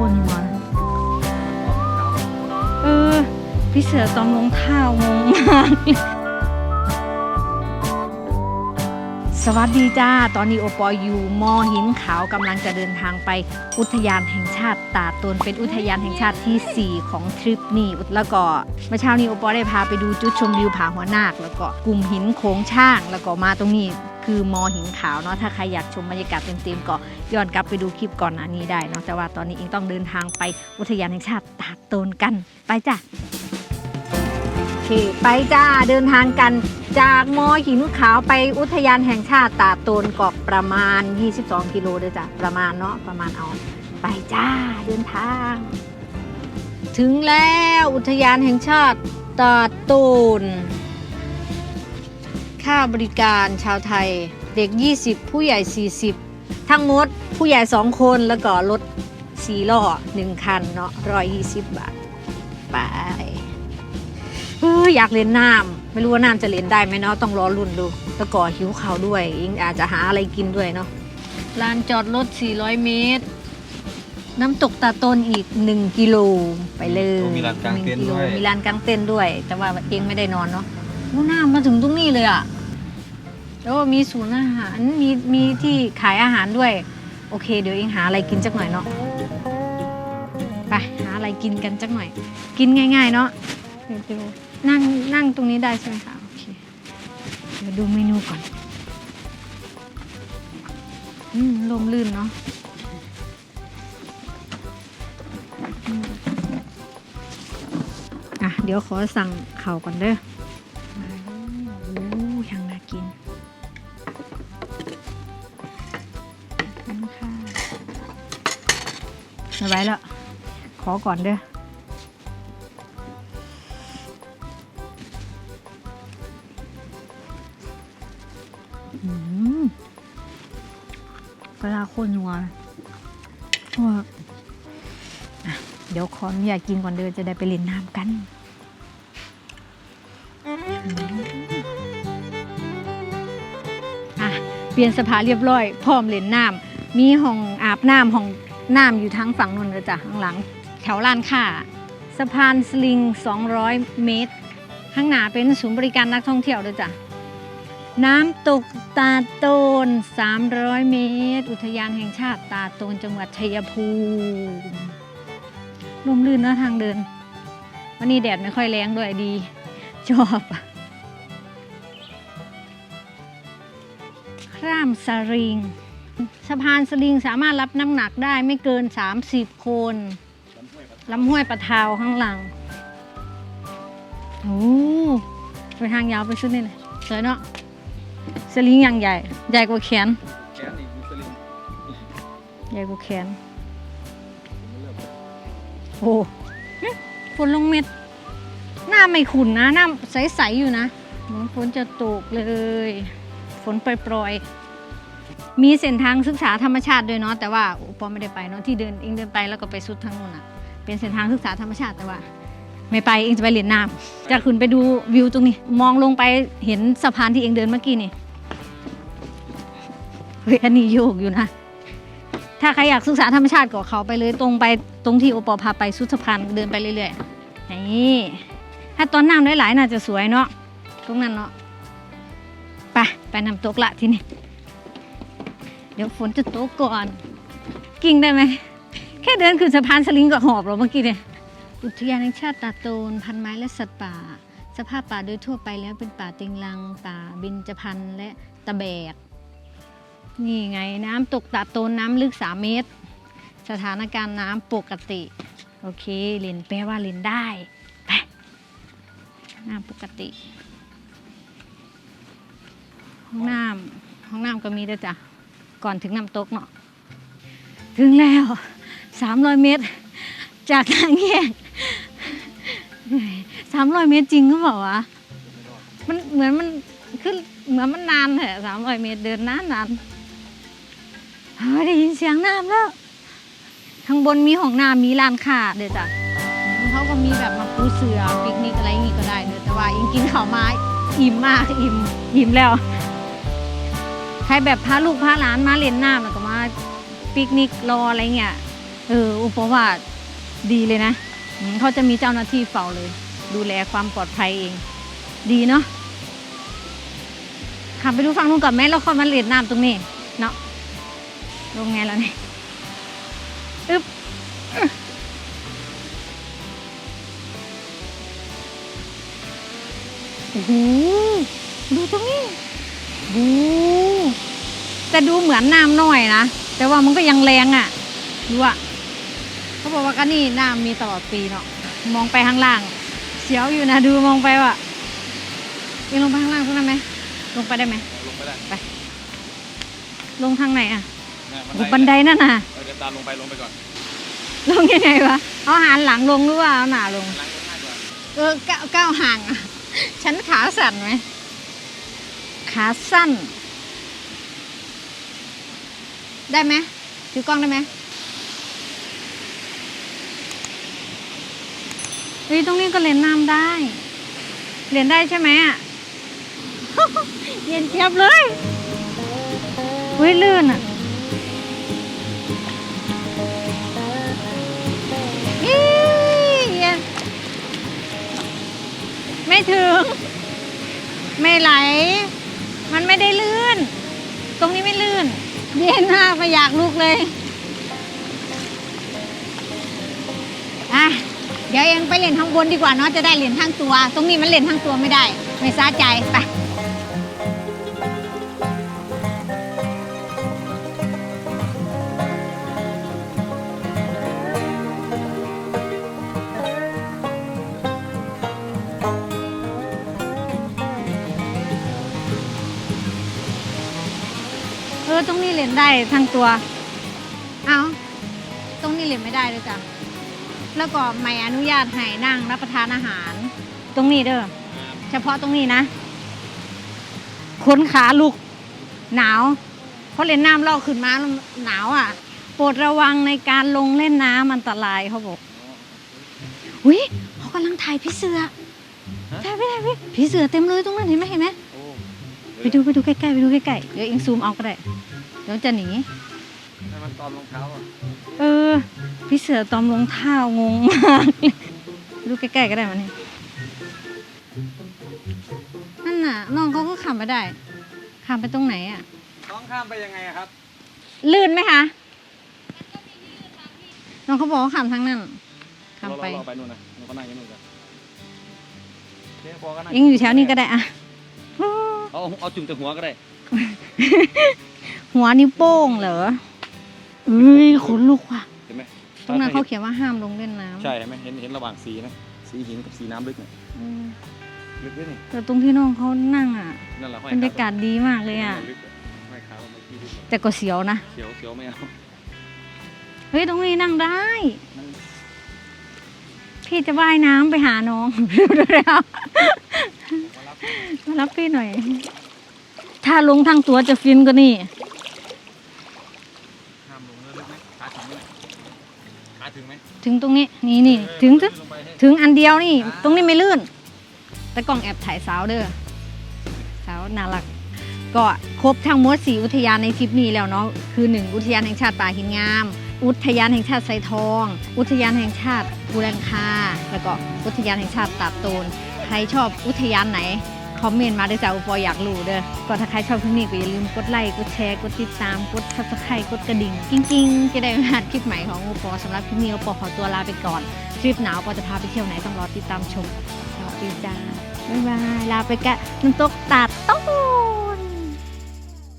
คนนี่วะเออ พี่เสือตอมรองเท้างงมาก สวัสดีจ้า ตอนนี้โอปออยู่มอหินขาวกำลังจะเดินทางไปอุทยานแห่งชาติตาดตนเป็นอุทยานแห่งชาติที่ 4 ของทริปนี้แล้วก็เมื่อเช้านี้โอปอได้พาไปดูจุดชมวิวผาหัวนาค แล้วก็กลุ่มหินโค้งช่าง แล้วก็มาตรงนี้คือมอหินขาวเนาะถ้าใครอยากชมบรรยากาศเต็มๆก็ย้อนกลับไปดูคลิปก่อนหน้านี้ได้เนาะแต่ว่าตอนนี้เองต้องเดินทางไปอุทยานแห่งชาติตาดตนกัน ไปจ้ะโอเคไปจ้าเดินทางกัน จากมอหินขาวไปอุทยานแห่งชาติตาดโตนเกาะประมาณ 22 กิโลเด้อจ้ะประมาณเนาะประมาณเอา ไปจ้าเดินทาง ถึงแล้วอุทยานแห่งชาติตาดโตน ค่าบริการชาวไทยเด็ก 20 ผู้ใหญ่ 40 ทั้งหมดผู้ใหญ่ 2 คนแล้วก็รถ4ล้อ1 คันเนาะ120 บาท ไปเอออยากเล่นน้ำ ไม่รู้ว่าน้ำจะเล่นได้ไหมเนาะต้องรอรุ่นดูแล้วก็หิวข้าวด้วยอิงอาจจะหาอะไรกินด้วยเนาะลานจอดรถ 400 เมตร น้ำตกตาต้นอีก 1 กิโลไปเลยมีร้านกางเต็นท์หกิโลด้วยมีลานกางเต็นท์ด้วย แต่ว่าเองไม่ได้นอนเนาะโอ้น้ำมาถึงตรงนี้เลยอะแล้วก็มีศูนย์อาหารมีมีที่ขายอาหารด้วย โอเค เดี๋ยวเองหาอะไรกินจักหน่อยเนาะไปหาอะไรกินกันจักหน่อย กินง่าย ๆ เนาะเดี๋ยวดู นั่งนั่งตรงนี้ได้ใช่ไหมคะโอเคเดี๋ยวดูเมนูก่อน อืมลมลื่นเนาะอะ เดี๋ยวขอสั่งเข่าก่อนเด้อโอ้ยังน่ากินขอบคุณค่ะไม่ไหวแล้ว ขอก่อนเด้อ ปลาโคนัวว่าเดี๋ยวขออนุญาตกินก่อนเดินจะได้ไปเล่นน้ำกันอะเปลี่ยนสภาเรียบร้อยพร้อมเล่นน้ำมีห้องอาบน้ำห้องน้ำอยู่ทั้งฝั่งนู้นเลยจ้ะข้างหลัง แถวลานค่าสะพานสลิง 200 เมตร ข้างหน้าเป็นศูนย์บริการนักท่องเที่ยวด้วยจ้ะ น้ำตกตาโตน 300 เมตร อุทยานแห่งชาติตาโตนจังหวัดชัยภูมิลมลื่นนะทางเดิน วันนี้แดดไม่ค่อยแรงด้วยดี ชอบข้ามสลิง สะพานสลิงสามารถรับน้ำหนักได้ไม่เกิน 30 คนลำห้วยปะทาวข้างหลัง โอ้ไปทางยาวไปชุดนี่เลยสวยเนาะ สลิงอย่างใหญ่ ใหญ่กว่าแขนแขนอีกมุสลิมใหญ่กว่าแขน โอ้หึฝนลงเม็ด หน้าไม่ขุ่นนะ หน้าใสๆอยู่นะเหมือนฝนจะตกเลย ฝนปล่อยๆ มีเส้นทางศึกษาธรรมชาติด้วยเนาะแต่ว่าโอปอไม่ได้ไปเนาะที่เดินเองเดินไปแล้วก็ไปสุดทางนู้นอะ เป็นเส้นทางศึกษาธรรมชาติแต่ว่า ไม่ไปเองจะไปเล่นน้ำจะขึ้นไปดูวิวตรงนี้ มองลงไปเห็นสะพานที่เองเดินเมื่อกี้นี่เฮ้ยอันนี้โยกอยู่นะ ถ้าใครอยากศึกษาธรรมชาติก็เขาไปเลยตรงไปตรงที่โอปอพาไปสุดสะพานเดินไปเรื่อยๆนี่ถ้าตอนน้ำหลายๆน่าจะสวยเนาะตรงนั้นเนาะไปไปนำตกละทีนี้เดี๋ยวฝนจะตกก่อน กิ่งได้ไหมแค่เดินขึ้นสะพานสลิงก็หอบแล้วเมื่อกี้เนี่ย อุทยานแห่งชาติตาโตน พันไม้และสัตว์ป่า สภาพป่าโดยทั่วไปแล้วเป็นป่าต็งรัง ป่าเบญจพรรณและตะแบก นี่ไงน้ำตกตาโตนน้ำลึก 3 เมตร สถานการณ์น้ำปกติ โอเคเล่นแปลว่าเล่นได้ ไป น้ำปกติ ห้องน้ำห้องน้ำก็มีด้วยจ้ะ ก่อนถึงน้ำตกเนาะ ถึงแล้ว 300 เมตรจากทางแยก 300เมตรจริงหรือเปล่าวะ มันเหมือนมันขึ้นเหมือนมันนานแหละ300เมตรเดินนานนานเฮ้ยได้ยินเสียงน้ำแล้ว ข้างบนมีห้องน้ำมีร้านค้าเดี๋ยวจ้ะเขาก็มีแบบมาปูเสือปิกนิกอะไรอย่างงี้ก็ได้เด้อแต่ว่าอิงกินข้าวมาอิ่มมากอิ่มอิ่มแล้ว ใครแบบพาลูกพาหลานมาเล่นน้ำแล้วก็มาปิกนิกรออะไรเงี้ยเอออุปว่าดีเลยนะ เขาจะมีเจ้าหน้าที่เฝ้าเลย ดูแลความปลอดภัยเอง ดีเนาะขับไปดูฝั่งนู้นก่อนไหมแล้วค่อยมาเลียดน้ำตรงนี้ เนาะลงไงแล้วเนี่ยอึ๊บอื้อโอ้โหดูตรงนี้โอ้แต่ดูเหมือนน้ำน้อยนะ แต่ว่ามันก็ยังแรงอะ ดูอะ เขาบอกว่าก็นี่น้ำมีตลอดปีเนาะมองไปข้างล่าง เสียวอยู่นะดูมองไปว่ะเอ็งลงไปข้างล่างตรงนั้นไหมลงไปได้ไหมลงไปได้ลงทางไหนอะเนี่ยโอ้บันไดนั่นน่ะเออเดี๋ยวตามลงไปลงไปก่อน ลงยังไงวะเอาหันหลังลงหรือว่าเอาหน้าลงล้างง่ายกว่าเออก้าวก้าวห่างอะฉันขาสั่นไหมขาสั้น ได้ไหมถือกล้องได้ไหม เฮ้ยตรงนี้ก็เล่นน้ำได้เล่นได้ใช่ไหมอะเย็นเจี๊ยบเลยเฮ้ยลื่นอะอีเย็นไม่ถึง ไม่ไหล มันไม่ได้ลื่น ตรงนี้ไม่ลื่น เย็นมากไม่อยากลุกเลย อะ เดี๋ยวเองไปเล่นข้างบนดีกว่าเนาะจะได้เล่นทั้งตัว ตรงนี้มันเล่นทั้งตัวไม่ได้ไม่ซาใจไปเออตรงนี้เล่นได้ทั้งตัว เอาตรงนี้เล่นไม่ได้เลยจ้ะ แล้วก็ไม่อนุญาตให้นั่งรับประทานอาหาร ตรงนี้เด้อเฉพาะตรงนี้นะขนขาลุก หนาวเพราะเล่นน้ำลอกขึ้นมาแล้วหนาวอะโปรดระวังในการลงเล่นน้ำอันตรายเขาบอกอุ้ยเขากำลังถ่ายพี่เสือถ่ายไปถ่ายไปพี่เสือเต็มเลยตรงนั้นเห็นไหมเห็นไหมโอ้ไปดูไปดูใกล้ๆไปดูใกล้ๆเดี๋ยวเองซูมเอาก็ได้เดี๋ยวจะหนี ให้มันตอมรองเท้าอะเออ พี่เสือตอมรองเท้างงมากเลยดูใกล้ๆก็ได้มันนี่นั่นน่ะน้องเขาก็ขับไม่ได้ขับไปตรงไหนอะ น้องข้ามไปยังไงอะครับ ลื่นไหมคะน้องเขาบอกว่าขับทางนั้นขับไปเราเราไปนู่นนะเราก็นั่งอยู่นู่นกันเดี๋ยวบอกกันนั่ยังอยู่แถวนี้ก็ได้อะเอาเอาจุ่มแต่หัวก็ได้ หัวนิ้วโป้งเหรอ เอ้ยขนลุกว่ะ เห็นไหมตรงนั้นเขาเขียนว่าห้ามลงเล่นน้ำใช่เห็นไหมเห็นเห็นระหว่างสีนะสีหินกับสีน้ำลึกเนี่ยอืมลึกด้วยนี่แต่ตรงที่น้องเขานั่งอะนั่นแหละห้อยบรรยากาศดีมากเลยอะ ลึกห้อยขาเมื่อกี้ลึกแต่ก็เสียวนะ เขียวเขียวไม่เอาเฮ้ยตรงนี้นั่งได้พี่จะว่ายน้ำไปหาน้อง ดูแล้วมารับพี่หน่อย ถ้าลงทางตัวจะฟินกว่านี่ ห้ามลงเลยลึกไหมขาถึงไหม ขาถึงไหมถึงตรงนี้นี่นี่ถึงถึงลงไปให้ถึงอันเดียวนี่ ตรงนี้ไม่ลื่น แต่กล้องแอบถ่ายสาวเด้อสาวน่ารัก ก็ครบทั้งหมดสีอุทยานในทริปนี้แล้วเนาะคือ 1 อุทยานแห่งชาติป่าหินงาม อุทยานแห่งชาติไซทอง อุทยานแห่งชาติบูรันคา แล้วก็อุทยานแห่งชาติตาดโตนใครชอบอุทยานไหน คอมเมนต์มาด้อจ้าอุปออยากรู้เด้อก็ถ้าใครชอบคลิปนี้ก็อย่าลืมกดไลค์ กดแชร์ กดติดตาม กดซับสไครต์กดกระดิ่งจริงๆ จะได้ไม่พลาดคลิปใหม่ของอุปอสำหรับคลิปนี้อุปอขอตัวลาไปก่อนทริปหนาวปอจะพาไปเที่ยวไหนต้องรอติดตามชมสวัสดีจ้าบ๊ายบายลาไปกะน้ำตกตาดโต